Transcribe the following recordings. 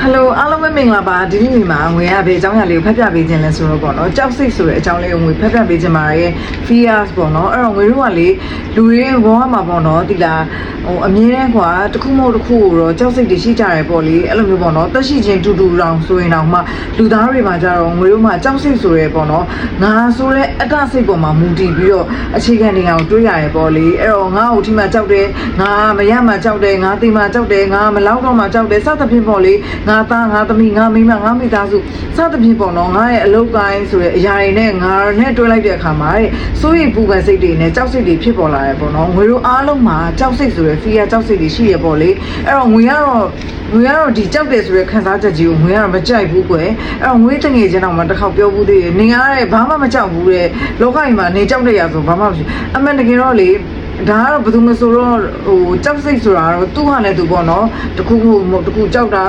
ဟယ်လိုအားလုံးပဲမင်္ဂလာပါဒီနေ့ဒီမှာငွေရဘေးအကြောင်းအရာလေးကိုဖတ်ပြပေးခြင်းလဲဆိုတော့ပေါ့နော်ကြောက်စိတ်ဆိုတဲ့အကြောင်းလေးကိုငွေဖတ်ပြပေးခြင်းပါရဲ့ fears ပေါ့နော်အဲ့တော့ငွေတို့ကလေလူတွေဘောမှာပေါ့နော်ဒီလားဟိုအမြဲတမ်းကွာတစ်ခုမဟုတ်တစ်ခုကိုတော့ကြောက်စိတ်တွေရှိကြတယ်ပေါ့လေအဲ့လိုမျိုးပေါ့နော်တက်ရှိချင်းတူတူတောင်ဆိုရင်တောင်မှလူသားတွေမှာကြတော့ငွေတို့မှာကြောက်စိတ်ဆိုရဲပေါ့နော်ငါဆိုတဲ့အတ္တစိတ်ပေါ်မှာမူတည်ပြီးတော့အခြေခံနေအောင်တွေးရတယ်ပေါ့လေအဲ့တော့ငါ့ကိုဒီမှာကြောက်တယ်ငါမရမှကြောက်တယ်ငါတိမ်မှကြောက်တယ်ငါမလောက်တော့မှကြောက်တယ်စသဖြင့်ပေါ့လေငါသားငါသမီးငါမိန်းမငါမိသားစုစသဖြင့်ပေါ့နော်ငါရဲ့အလုပ်ကိုင်းဆိုတဲ့အရာတွေနဲ့ငါနဲ့တွဲလိုက်တဲ့အခါမှာတဲ့စိုးရိမ်ပူပန်စိတ်တွေနဲ့ကြောက်စိတ်တွေဖြစ်ပေါ်လာတယ်ပေါ့နော်ငွေတို့အားလုံးမှာကြောက်စိတ်ဆိုတဲ့ fear ကြောက်စိတ်တွေရှိရပေါ့လေအဲ့တော့ငွေကတော့ငွေကတော့ဒီကြောက်တယ်ဆိုတဲ့ခံစားချက်ကြီးကိုငွေကတော့မကြိုက်ဘူးကွယ်အဲ့တော့ငွေတငယ်ချင်းတော့မှတစ်ခေါက်ပြောဘူးသေးတယ်နေရတဲ့ဘာမှမကြောက်ဘူးတဲ့လောကကြီးမှာနေကြောက်တဲ့ရဆိုဘာမှမရှိအမှန်တကယ်တော့လေဒါကတော့ဘယ်သူမဆိုတော့ဟိုကြောက်စိတ်ဆိုတာတော့သူ့ဟာနဲ့သူပေါ့နော်တခုခုတခုကြောက်တာ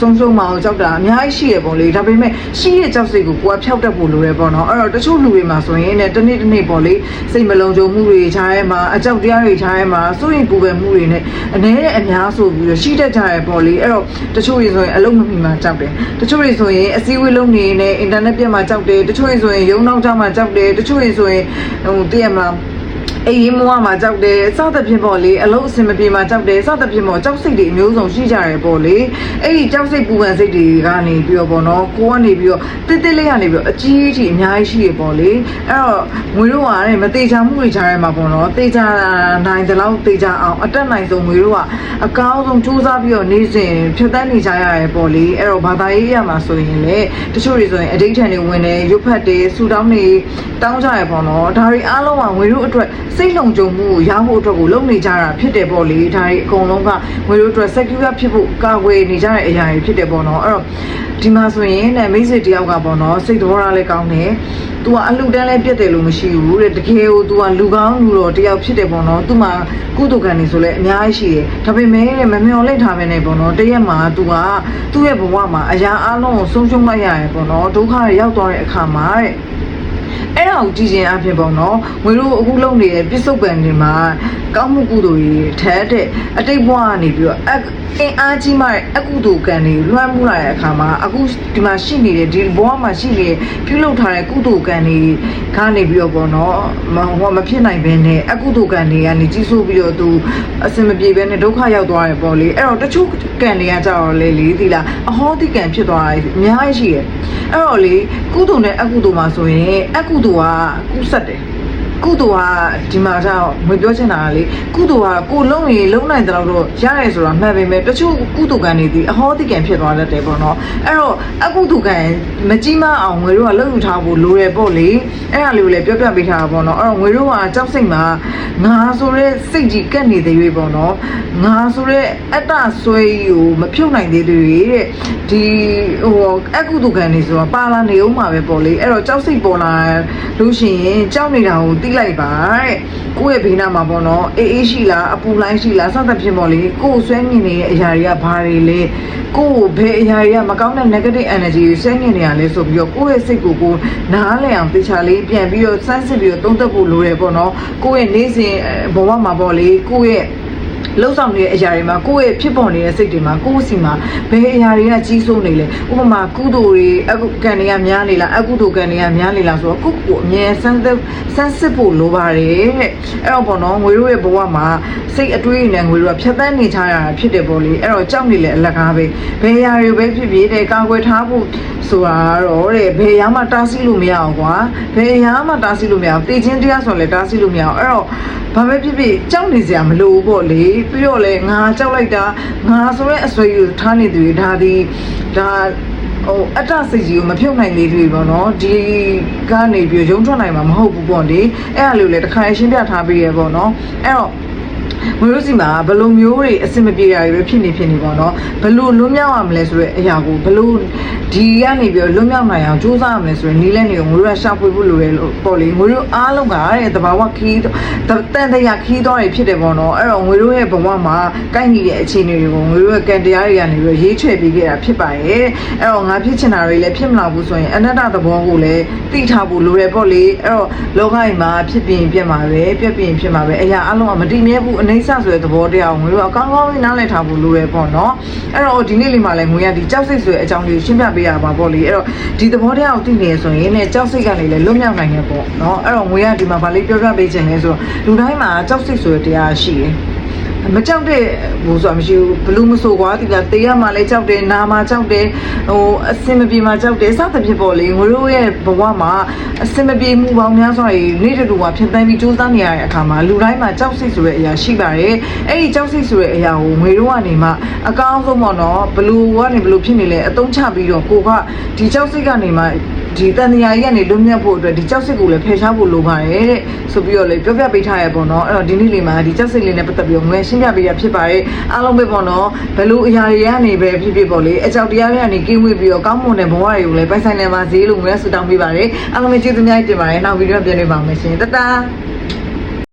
ဆုံးဆုံးမအောင်ကြောက်တာအများကြီးရှိရပေါ့လေဒါပေမဲ့ရှိရကြောက်စိတ်ကိုကိုကဖျောက်တတ်ဖို့လိုတယ်ပေါ့နော်အဲ့တော့တချို့လူတွေမှာဆိုရင်ねတနေ့တနေ့ပေါ့လေစိတ်မလုံခြုံမှုတွေခြားရဲမှာအကြောက်တရားတွေခြားရဲမှာစိုးရိမ်ပူပန်မှုတွေနဲ့အနေနဲ့အများဆိုပြီးတော့ရှိတတ်ကြရပေါ့လေအဲ့တော့တချို့တွေဆိုရင်အလုံးမမီမှာကြောက်တယ်တချို့တွေဆိုရင်အစည်းအဝေးလုံးနေနဲ့အင်တာနက်ပြတ်မှာကြောက်တယ်တချို့တွေဆိုရင်ရုံနောက်ကြမှာကြောက်တယ်တချို့တွေဆိုရင်ဟိုတည့်ရမှာ အေးမွားမှာကြောက်တယ်စသဖြင့်ပေါ့လေအလုံးအစင်မပြေမှာကြောက်တယ်စသဖြင့်ပေါ့ကြောက်စိတ်တွေအမျိုးစုံရှိကြတယ်ပေါ့လေအဲ့ဒီကြောက်စိတ်ပူပန်စိတ်တွေကနေပြီးတော့ပေါ့နော်ကိုကနေပြီးတော့တစ်တစ်လေးကနေပြီးတော့အကြီးအကြီးအများကြီးရှိရပေါ့လေအဲ့တော့ငွေတို့ကတဲ့မသေးချာမှုတွေချားရမှာပေါ့နော်သေချာနိုင်တဲ့လောက်သေချာအောင်အတက်နိုင်ဆုံးငွေတို့ကအကောင်းဆုံးစူးစမ်းပြီးတော့နေစဉ်ဖြတ်တန်းနေကြရတယ်ပေါ့လေအဲ့တော့ဘာသာရေးရမှာဆိုရင်လေတချို့တွေဆိုရင်အဒိဋ္ဌံတွေဝင်တယ်ရွတ်ဖတ်တယ်ဆူတောင်းနေတောင်းကြရပေါ့နော်ဒါတွေအားလုံးကငွေတို့အတွက်တ်လုံခြုံမှုကိုရဖို့အတွက်ကိုလုပ်နေကြတာဖြစ်တယ်ပေါ့လေဒါတွေအကုန်လုံးကငွေတို့အတွက် secure ဖြစ်ဖို့ကာကွယ်နေကြတဲ့အရာတွေဖြစ်တယ်ပေါ့နော်အဲ့တော့ဒီမှာဆိုရင်ねမိတ်ဆွေတယောက်ကပေါ့နော်စိတ်တော်ရလည်းကောင်းတယ်။ तू ကအလှတန်းလည်းပြတ်တယ်လို့မရှိဘူးတဲ့တကယ်ကို तू ကလူကောင်းလူတော်တယောက်ဖြစ်တယ်ပေါ့နော်။ तू မှာကုသကံနေဆိုလည်းအများကြီးရှိတယ်။ဒါပေမဲ့တဲ့မမျော်လင့်ထားပဲနဲ့ပေါ့နော်။တရက်မှာ तू ကသူ့ရဲ့ဘဝမှာအရာအလုံးကိုဆုံးရှုံးလိုက်ရတယ်ပေါ့နော်။ဒုက္ခတွေရောက်သွားတဲ့အခါမှာတဲ့ အဲ့ဒါကိုကြည့်ခြင်းအဖြစ်ပေါ့နော်ငွေတို့အခုလုပ်နေတဲ့ပြစ္ဆုတ်ပံတွေမှာကောင်းမှုကုသိုလ်တွေထက်တဲ့အတိတ်ဘဝကနေပြီးတော့အအင်အားကြီးမှအကုသိုလ်ကံတွေလွှမ်းမှုလာတဲ့အခါမှာအခုဒီမှာရှိနေတဲ့ဒီဘဝမှာရှိနေတဲ့ပြုလုပ်ထားတဲ့ကုသိုလ်ကံတွေကနေပြီးတော့ပေါ့နော်မဟောမဖြစ်နိုင်ဘဲနဲ့အကုသိုလ်ကံတွေကနေကြီးစိုးပြီးတော့သူအစင်မပြေဘဲနဲ့ဒုက္ခရောက်သွားတယ်ပေါ့လေအဲ့တော့တချို့ကံတွေကကြတော့လေလေဒီလားအဟောတိကံဖြစ်သွားတာအများကြီးရှိတယ်အဲ့တော့လေကုသိုလ်နဲ့အကုသိုလ်မှာဆိုရင်အကုသိုလ်ကကုဆက်တယ် ကုသိုလ်ကဒီမှာကျတော့မပြောချင်တာကလေကုသိုလ်ကကိုလုံးရင်လုံးနိုင်တဲ့လောက်တော့ရတယ်ဆိုတာမှတ်ပေမဲ့တချို့ကုသိုလ်ကံတွေဒီအဟောတိကံဖြစ်သွားတတ်တယ်ပေါ့နော်အဲ့တော့အကုသိုလ်ကံမကြီးမအောင်ငွေတို့ကလှုပ်ယူထားဖို့လိုရပေါ့လေအဲ့ဒါလေးကိုလည်းပြောပြပေးထားတာပေါ့နော်အဲ့တော့ငွေတို့ကကြောက်စိတ်မှာငါဆိုတဲ့စိတ်ကြီးကက်နေတဲ့ရွေးပေါ့နော်ငါဆိုတဲ့အတ္တဆွဲကြီးကိုမဖြုတ်နိုင်သေးသေးတဲ့ဒီဟိုအကုသိုလ်ကံတွေဆိုတာပါလာနေအောင်မှာပဲပေါ့လေအဲ့တော့ကြောက်စိတ်ပေါ်လာလို့ရှိရင်ကြောက်နေတာကိုသိလိုက်ပါတဲ့ကိုယ့်ရဲ့ဘေးနားမှာပေါ့နော်အေးအေးရှိလားအပူလိုင်းရှိလားစသဖြင့်ပေါ့လေကိုယ်ဆွဲမြင်နေတဲ့အရာတွေကဘာတွေလဲကိုယ်ဘယ်အရာတွေကမကောင်းတဲ့ negative energy ကိုဆွဲမြင်နေရလဲဆိုပြီးတော့ကိုယ့်ရဲ့စိတ်ကိုကိုယ်နားလည်အောင်သိချာလေးပြန်ပြီးတော့စမ်းစစ်ပြီးတော့သုံးသပ်ဖို့လိုတယ်ပေါ့နော်ကိုယ့်ရဲ့နေ့စဉ်ဘဝမှာပေါ့လေကိုယ့်ရဲ့ လှုပ်ဆောင်နေတဲ့အရာတွေမှာကိုယ့်ရဲ့ဖြစ်ပေါ်နေတဲ့စိတ်တွေမှာကိုယ့်စီမှာဘယ်အရာတွေကကြီးစိုးနေလဲဥပမာကုသိုလ်တွေအကုကံတွေကများနေလားအကုသိုလ်ကံတွေကများနေလားဆိုတော့ကိုယ့်ကိုယ်အမြဲစမ်းသပ်စမ်းစစ်ဖို့လိုပါတယ်တဲ့အဲ့တော့ပေါ့နော်ငွေတို့ရဲ့ဘဝမှာစိတ်အတွေးနဲ့ငွေတို့ကဖြတ်သန်းနေချရတာဖြစ်တယ်ပေါ့လေအဲ့တော့ကြောက်နေလေအလကားပဲဘယ်အရာတွေပဲဖြစ်ဖြစ်တဲ့ကာကွယ်ထားဖို့ဆိုတာတော့တဲ့ဘယ်အရာမှတားဆီးလို့မရအောင်ကွာဘယ်အရာမှတားဆီးလို့မရအောင်တေချင်းတရားဆိုလည်းတားဆီးလို့မရအောင်အဲ့တော့ဘာပဲဖြစ်ဖြစ်ကြောက်နေစရာမလိုဘူးပေါ့လေပြီးတော့လေငါကြောက်လိုက်တာငါဆိုရဲအဆွေကိုထားနေသူတွေဒါဒီဒါဟိုအတ္တစိတ်ကြီးကိုမဖြုတ်နိုင်သေးသေးပေါ့နော်ဒီကနေပြီးရုံထွက်နိုင်မှာမဟုတ်ဘူးပေါ့လေအဲ့ဒါလေးကိုလည်းတစ်ခါရှင်းပြထားပေးရပေါ့နော်အဲ့တော့ မလို့စီမှာဘယ်လိုမျိုးတွေအဆင်မပြေတာတွေပဲဖြစ်နေဖြစ်နေပေါ့နော်ဘယ်လိုလွတ်မြောက်ရမလဲဆိုတဲ့အရာကိုဘယ်လိုဒီကနေပြီးတော့လွတ်မြောက်နိုင်အောင်ကြိုးစားရမလဲဆိုရင်နီးလဲနေကိုငွေရရှာဖွေဖို့လိုရလို့ပေါ့လေငွေရအားလုံးကတဲ့တဘာဝခီးတန်တရာခီးတော့တွေဖြစ်တယ်ပေါ့နော်အဲ့တော့ငွေရရဲ့ဘဝမှာကိုက်ညီတဲ့အခြေအနေတွေကိုငွေရကံတရားတွေကနေပြီးတော့ရေးချွဲပေးခဲ့တာဖြစ်ပါရဲ့အဲ့တော့ငါဖြစ်ချင်တာတွေလည်းဖြစ်မလာဘူးဆိုရင်အနတ္တသဘောကိုလည်းသိထားဖို့လိုရပေါ့လေအဲ့တော့လောကကြီးမှာဖြစ်ပြင်းပြက်မှာပဲပြက်ပြင်းဖြစ်မှာပဲအရာအလုံးကမတည်မြဲဘူးအနေနှိမ့်ဆဆိုတဲ့သဘောတရားကိုငွေတို့အကောင်းကောင်းလေးနားလည်ထားဖို့လိုရပေါ့နော်အဲ့တော့ဒီနေ့လေးမှာလည်းငွေကဒီကြောက်စိတ်ဆိုတဲ့အကြောင်းလေးကိုရှင်းပြပေးရပါပေါ့လေအဲ့တော့ဒီသဘောတရားကိုသိနေရဆိုရင်ねကြောက်စိတ်ကနေလည်းလွတ်မြောက်နိုင်ရပေါ့နော်အဲ့တော့ငွေကဒီမှာဗာလေးပြောပြပေးခြင်းလဲဆိုတော့လူတိုင်းမှာကြောက်စိတ်ဆိုတဲ့တရားရှိတယ် မကြောက်တဲ့ဟိုဆိုတာမရှိဘူးဘလူးမဆိုကွာဒီကတေးရမှာလည်းကြောက်တယ်နာမှာကြောက်တယ်ဟိုအစင်မပြေမှာကြောက်တယ်စသဖြင့်ပေါ့လေငါတို့ရဲ့ဘဝမှာအစင်မပြေမှုပေါင်းများစွာကြီးနေ့တူတူမှာဖြစ်တိုင်းပြီးစူးစမ်းနေရတဲ့အခါမှာလူတိုင်းမှာကြောက်စိတ်ဆိုတဲ့အရာရှိပါတယ်အဲ့ဒီကြောက်စိတ်ဆိုတဲ့အရာကိုငွေတို့ကနေမှအကောင်းဆုံးပေါ့နော်ဘလူးကနေဘလူးဖြစ်နေလဲအတုံးချပြီးတော့ကိုကဒီကြောက်စိတ်ကနေမှ ဒီတန်တရာကြီးကနေလွတ်မြောက်ဖို့အတွက်ဒီကြောက်စစ်ကိုလည်းဖယ်ရှားဖို့လိုပါတယ်တဲ့ဆိုပြီးတော့လေပြောပြပေးထားရပေါ့နော်အဲ့တော့ဒီနေ့လေးမှာဒီကြောက်စစ်လေးနဲ့ပတ်သက်ပြီးတော့ငွေရှင်းပြပေးရဖြစ်ပါတယ်အားလုံးပဲပေါ့နော်ဘယ်လိုအရာတွေကနေပဲဖြစ်ဖြစ်ပေါ့လေအကြောက်တရားတွေကနေကင်းဝေးပြီးတော့ကောင်းမွန်တဲ့ဘဝတွေကိုလည်းပိုင်ဆိုင်နိုင်ပါစေလို့ငွေဆုတောင်းပေးပါတယ်အားလုံးပဲကျေးဇူးများတင်ပါတယ်နောက်ဗီဒီယိုပြန်တွေ့ပါမယ်ရှင်တတား